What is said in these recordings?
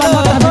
মারিস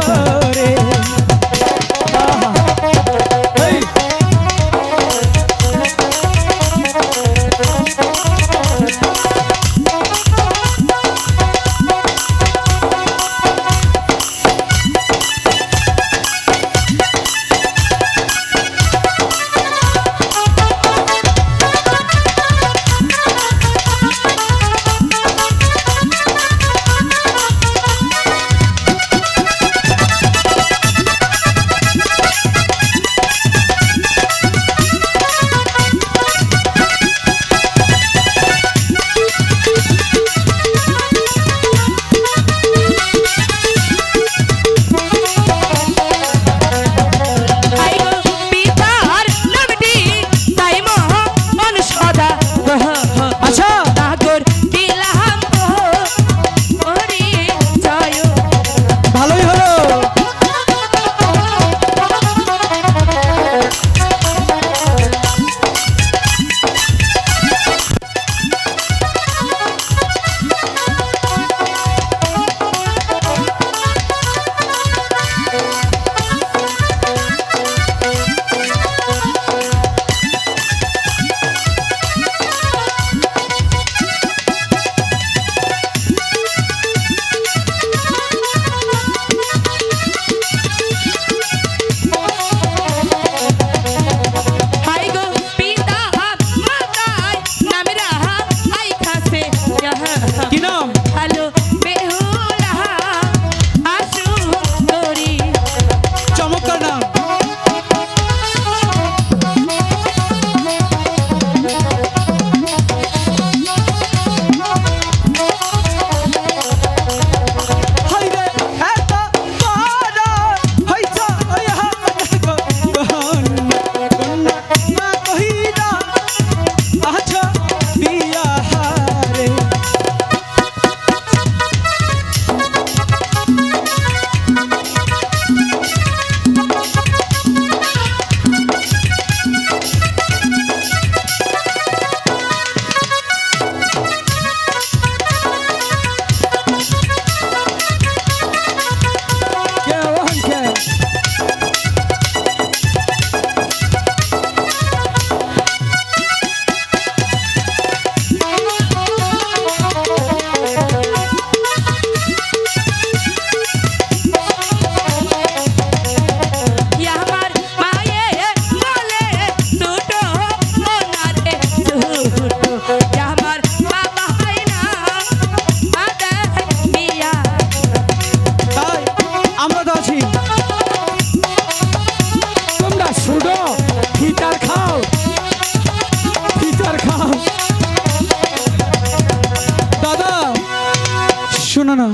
শোনো না।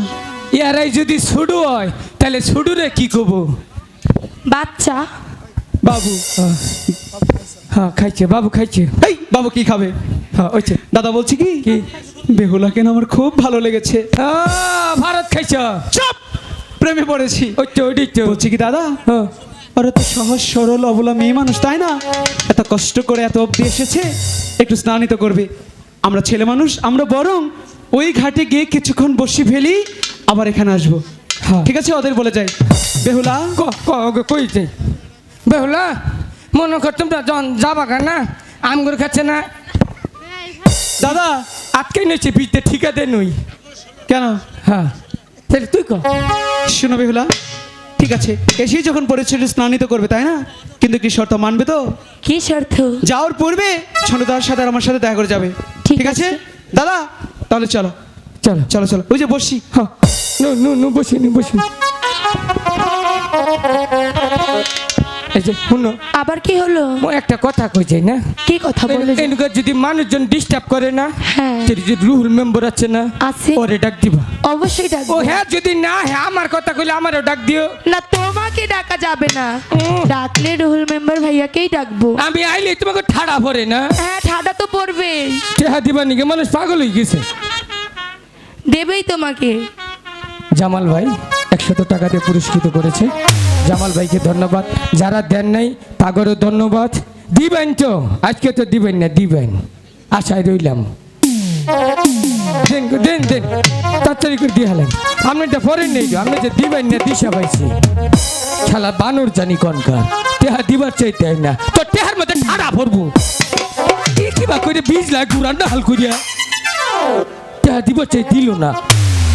ইয়ারাই যদি ছুডু হয় তাহলে ছুডুরে কি করব বাচ্চা। বাবু। হ্যাঁ খাইছে বাবু খাইছে। এই বাবু কি খাবে? হ্যাঁ ওইছে দাদা বলছি কি? কি? বেহুলা কেন আমার খুব ভালো লেগেছে। আহ, ভারত খাইছ। চুপ! প্রেমে পড়েছি। ওই তো বলছি কি দাদা? হ্যাঁ। তো সহজ সরল অবলা মেয়ে মানুষ তাই না? এত কষ্ট করে এত অব্দি এসেছে একটু স্নানিত করবে। আমরা ছেলে মানুষ আমরা বরং ওই ঘাটে গিয়ে কিছুক্ষণ বসি ফেলি আবার এখানে আসব। হ্যাঁ। ঠিক আছে ওদের বলে যাই। বেহুলা? ক- ক- কইছে বেহুলা মনে কর তোমরা জন যাবা কেন? না আমগুলো খাচ্ছে না? দাদা! আটকে নিয়েছে বিদ্যে ঠিকাতে নই। কেন? হ্যাঁ তাহলে তুই কর শোনো বেহুলা ঠিক আছে এসেই যখন পরিচয় স্নানিত করবে তাই না? কিন্তু কি শর্ত মানবে তো? কি শর্ত? যাওয়ার পূর্বে ছন্দদার সাথে আর আমার সাথে দেখা করে যাবে। ঠিক আছে। দাদা! তাহলে চলো। চলো। চলো চলো। ওই যে বসি। হ্যাঁ। নো নো নো বসি নি বসি। যে শুনো। আবার কি হলো? ও একটা কথা কইছে না? কি কথা বলে এনুকা যদি মানুষজন ডিস্টার্ব করে না হ্যাঁ। যদি রুহুল মেম্বার আছে না আছে। ওরে ডাক দিবা। অবশ্যই ও ডাকবো হ্যাঁ যদি না হ্যাঁ আমার কথা কইলে আমারও ডাক দিও। না তোমাকে ডাকা যাবে না। ডাকলে রুহুল মেম্বার ভাইয়াকেই ডাকবো। আমি আইলে তোমাকে ঠাড়া ভরে না? হ্যাঁ ঠাডা তো পড়বে। টেহা দিবা নিকে? মানুষ পাগল হয়ে গেছে। দেবেই তোমাকে। জামাল ভাই একশত টাকা দিয়ে পুরস্কৃত করেছে। জামাল ভাইকে ধন্যবাদ। যারা দেন নাই, তাগরও ধন্যবাদ। দিবেন তো, আজকে তো দিবেন না, দিবেন। আশায় রইলাম। দেন দেন দেন। তাড়াতাড়ি করে দিয়ে হলেন আপনি তো ফরেন নেই আপনি যে দিবেন না, দিশা পাইছি। শালা বানর জানি কনকার তেহা দিবার চাইতে হয় না। তো তেহার মধ্যে ঠাড়া ভরবো। কি কিবা করে বীজ লাগ গুড়ান্ডা হাল করিয়া তেহা দিবার চাই, দিল না।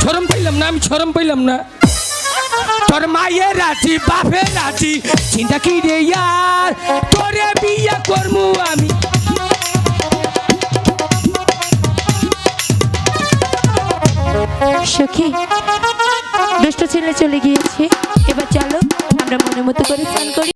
শরম পাইলাম না, আমি শরম পাইলাম না। তোর মায়ের রাজি, বাপের রাজি। চিন্তা কি রে ইয়ার? তোরে বিয়া করমু আমি। সখী, দুষ্ট ছেলে চলে গিয়েছে। এবার চলো, আমরা মনের মতো করে স্নান করি।